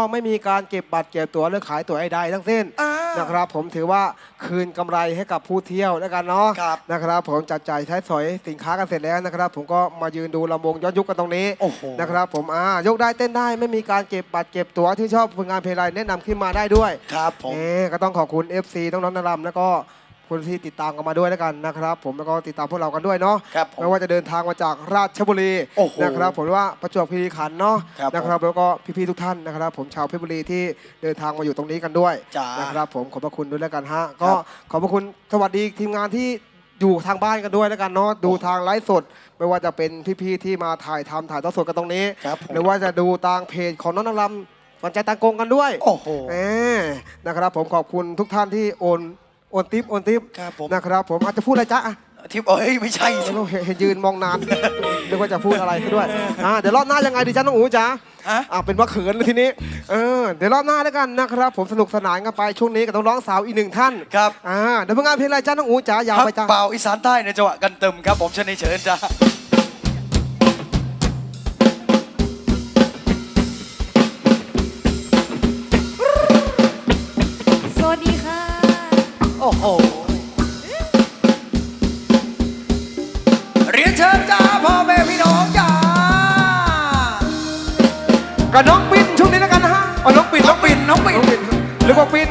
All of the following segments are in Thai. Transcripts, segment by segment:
ก็ไม่มีการเก็บบัตรเก็บตั๋วหรือขายตั๋วใดๆทั้งสิ้นอ่า นะครับผมถือว่าคืนกำไรให้กับผู้เที่ยวแล้วกันเนาะครับนะครับผมจัดจ่ายใช้สอยสินค้ากันเสร็จแล้วนะครับ ผมก็มายืนดูลำวงย้อนยุคกันตรงนี้โอ้โห นะครับผมอ่ายกได้เต้นได้ไม่มีการเก็บบัตรเก็บตั๋วที่ชอบผลงานเพลงไรแนะนำขึ้นมาได้ด้วยครับผม เอ๊ก็ต้องขอบคุณ FC ต้องน้องนารำแล้วก็ คนที่ติดตามกันมาด้วยแล้วกันนะครับ ผมแล้วก็ติดตามพวกเรากันด้วยเนาะครับผมไม่ว่าจะเดินทางมาจากราชบุรีโอ้โหนะครับ ผมว่าประจวบคีรีขันธ์เนาะครับนะครับ แล้วก็พี่ๆทุกท่านนะครับ ผมชาวเพชรบุรีที่เดินทางมาอยู่ตรงนี้กันด้วยจ้านนะครับ ผมขอบพระคุณด้วยแล้วกันฮะก็ขอบพระคุณสวัสดีทีมงานที่อยู่ทางบ้านกันด้วยแล้วกันเนาะดูทางไลฟ์สด ไม่ว่าจะเป็นพี่ๆที่มาถ่ายทำถ่ายทอดสดกันตรงนี้ ครับผม หรือว่าจะดูทางเพจของน้องนารำฝันใจตังกงกันด้วย โอ้โห เออนะครับผมขอบคุณทุกท่านที่โอน โอนทิปโอนทิปครับผม นะครับผมอาจจะพูดอะไรจ๊ะอะทิปเอ้ยไม่ใช่สิ ไม่รู้เห็นเห็นยืนมองนาน นึกว่าจะพูดอะไรซะด้วยอ่าเดี๋ยวรอบหน้ายังไงดีจ๊ะน้องอูจ๊ะฮะ อ่าเป็นว่าเขินเลยทีนี้เออเดี๋ยวรอบหน้าแล้วกันนะครับ ผมสนุกสนานกันไปช่วงนี้กับน้องร้องสาวอีกหนึ่งท่านครับอ่าเดี๋ยวเพิ่งงานเพลงอะไรจ๊ะน้องอูจ๋ายาวฮักไปจ้ะเป่าอีสานใต้ในจังหวะกันเติมครับผมเชิญในเชิญจ้า กับน้องปินช่วงนี้แล้วกันนะฮะอ๋อน้องปินน้องปิ่นน้องปิ่นน้องปินหรือว่าปิน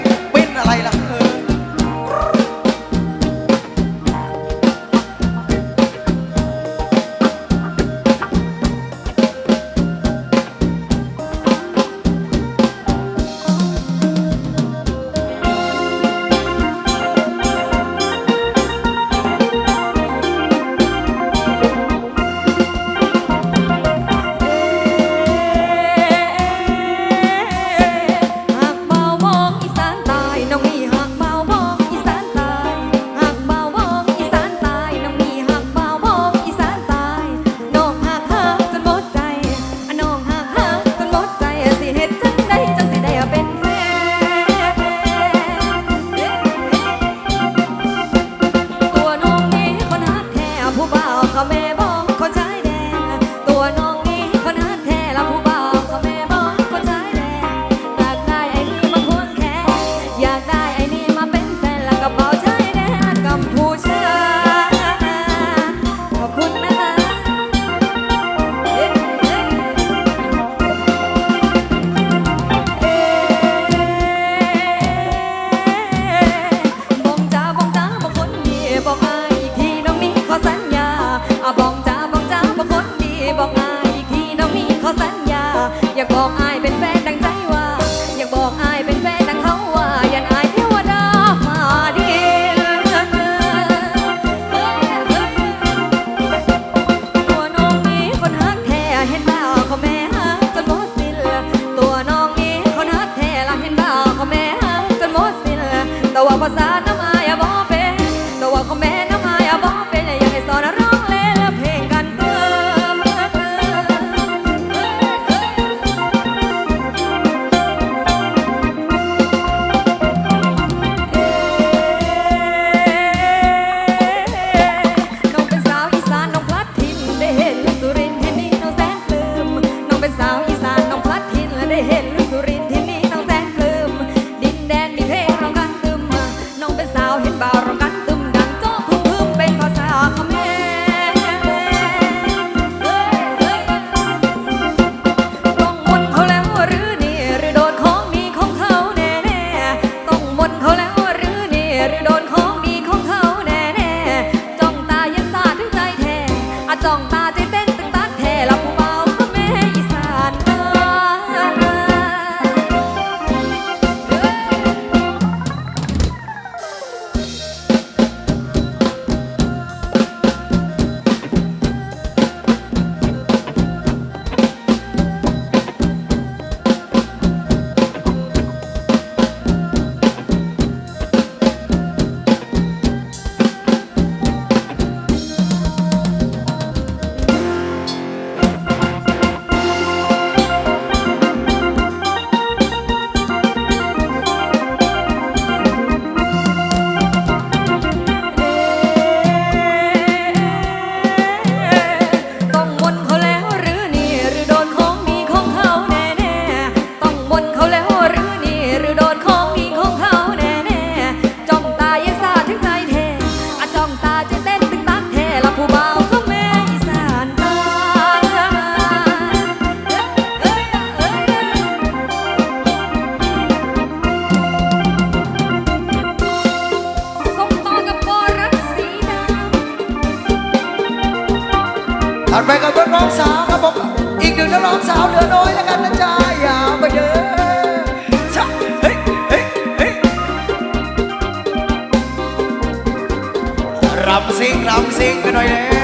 รำซิงรำซิงกันหน่อยเลย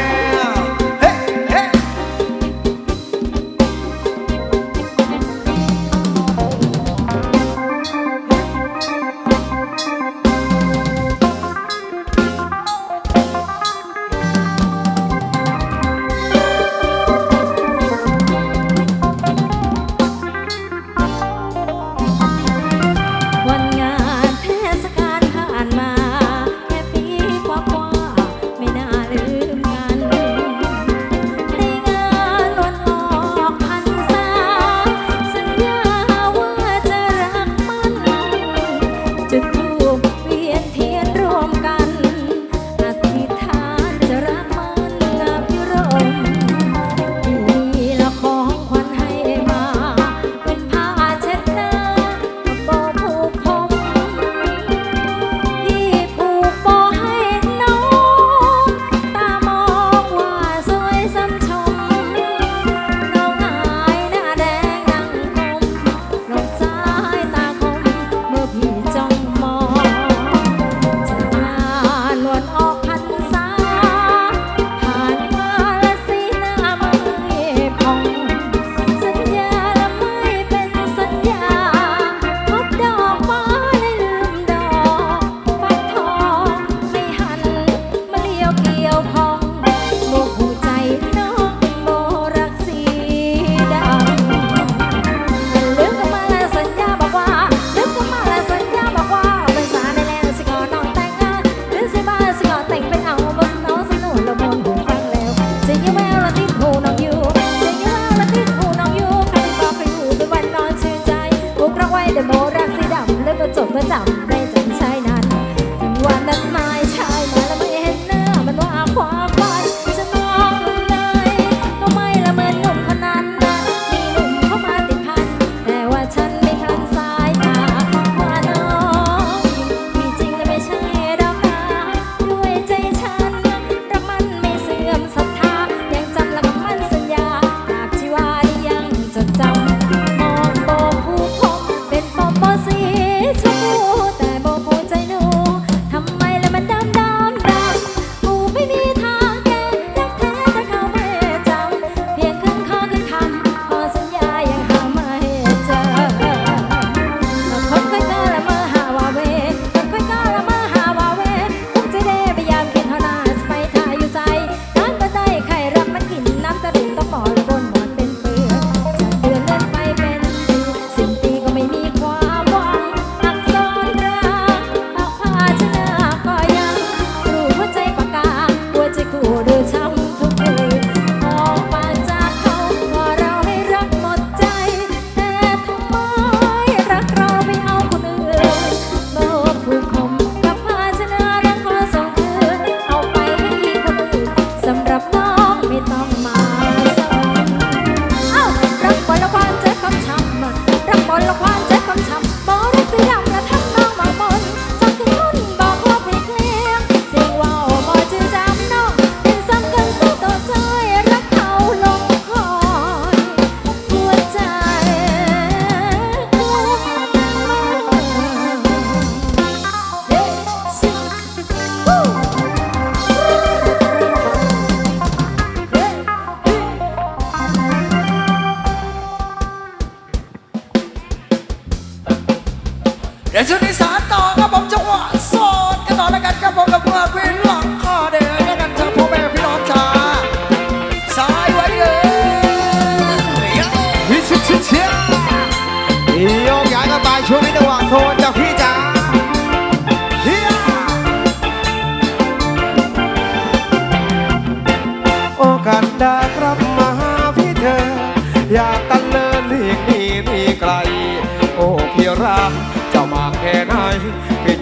เดี๋ยวช่วงนี้สารต่อครับผม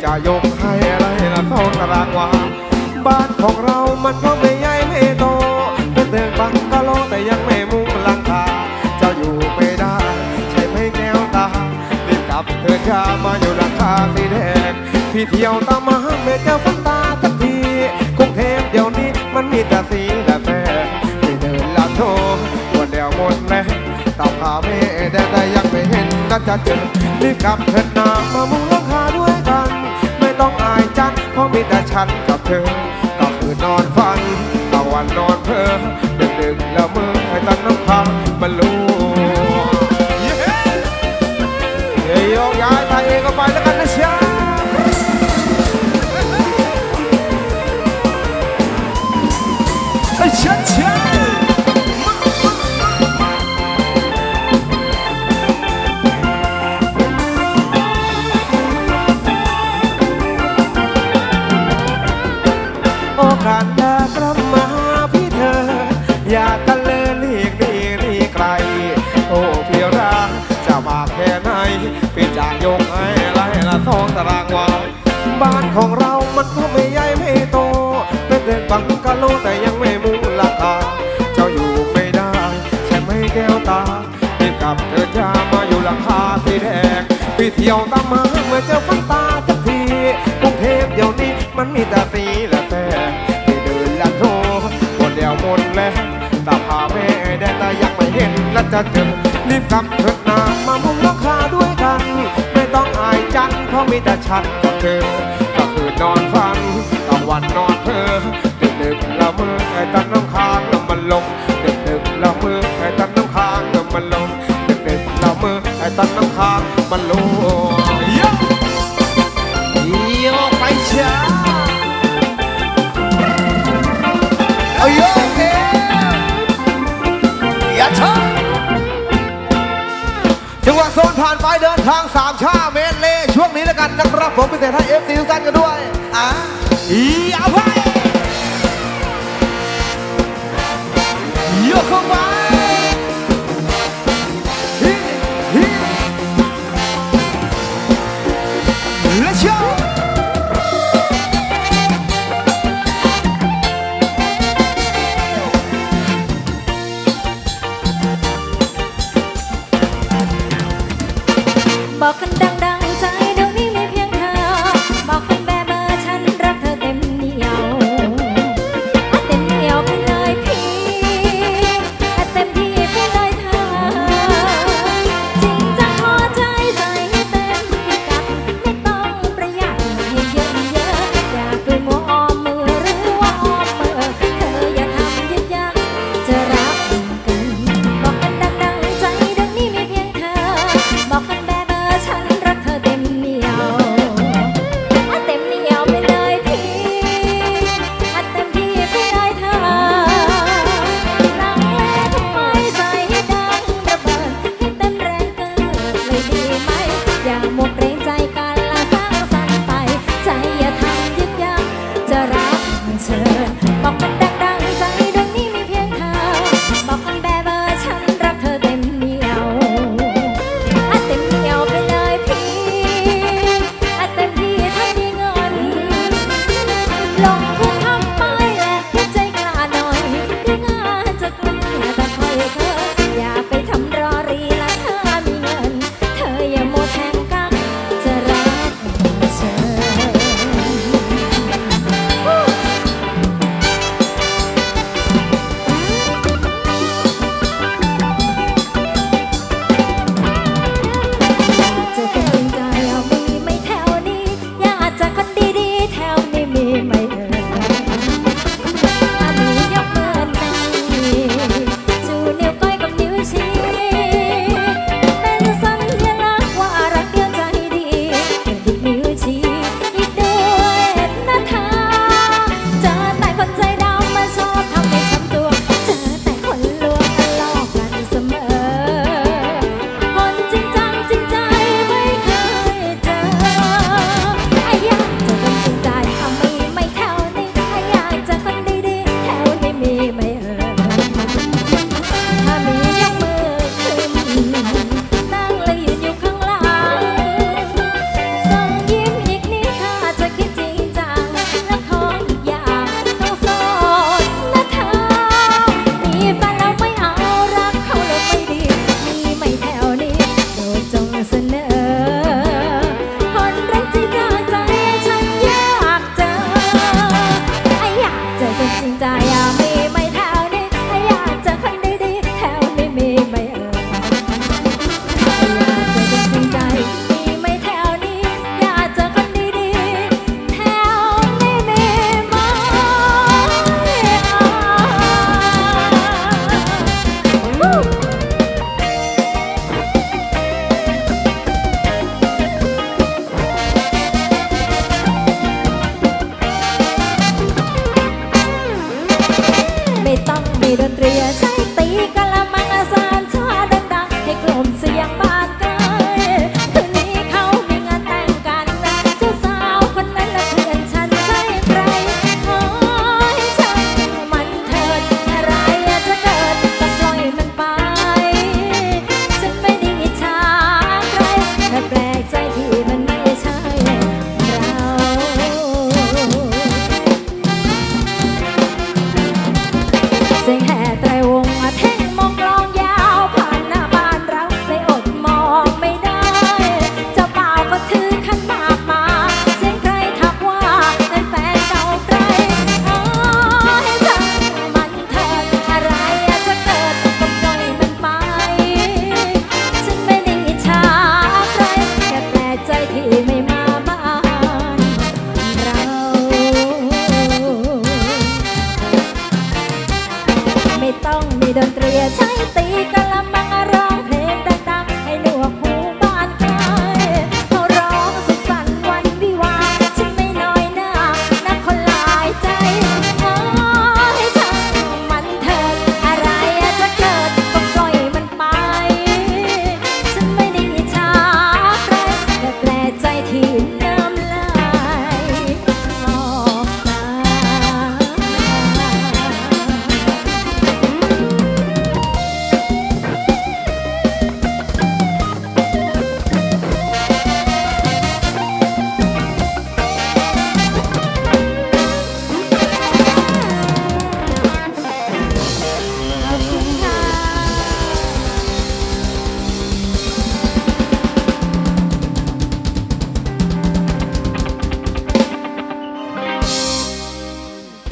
จะยกให้อะไรละสองตารางวาบ้านของเรามันก็ไม่ใหญ่ไม่โตเป็นเด็กบังกะโลแต่ยังไม่มุงลังคาจะอยู่ไม่ได้ ใช่ไหมแก้วตารีบกลับเธอดยามาอยู่ราคาสีแดงพี่เที่ยวตามมาห้มไม่แก้วฟันตาสักทีกรุงเทพเดี๋ยวนี้มันมีแต่สีและแฟไม่เดินลาโชว์วันเดียวหมดแล้วตามหาไม่ได้แต่ยังไม่เห็นน่าจะเจอรีบกลับเถิดนามามุงลังคาด้วย เพราะมีแต่ฉันกับเธอ ก็คือนอนฝันตะวันนอนเพ้อดึกดึกๆแล้วมือ งพี่เที่ยวตามมาเมื่อเจอฟันตาสักทีกรุงเทพเดี๋ยวนี้มันมีแต่สีและแต่พี่เดินละโทหมดเดียวหมดแล้วตาพาแม่แดนแต่ยังไม่เห็นและจะเจอรีบกลับเถิดนามามุงราคาด้วยกัน ไม่ต้องอายจันเพราะมีแต่ฉันกับเธอก็คือนอนฝันกลางวันนอนเธอดึกดึกละมือไอ้ตันน้ำค้างน้ำมันลงดึกดึกละมือไอ้ตันน้ำค้างน้ำมันลงดึกดึกละมือไอ้ตันน้ำค้างมันลง กไปช้าเอาโยกเออย่าช้าจังหวะโซนผ่านไปเดินทางสามชาเมตรเลช่วงนี้แล้วกันนะครับผมพิเศษให้เอฟซีทุกท่านกัน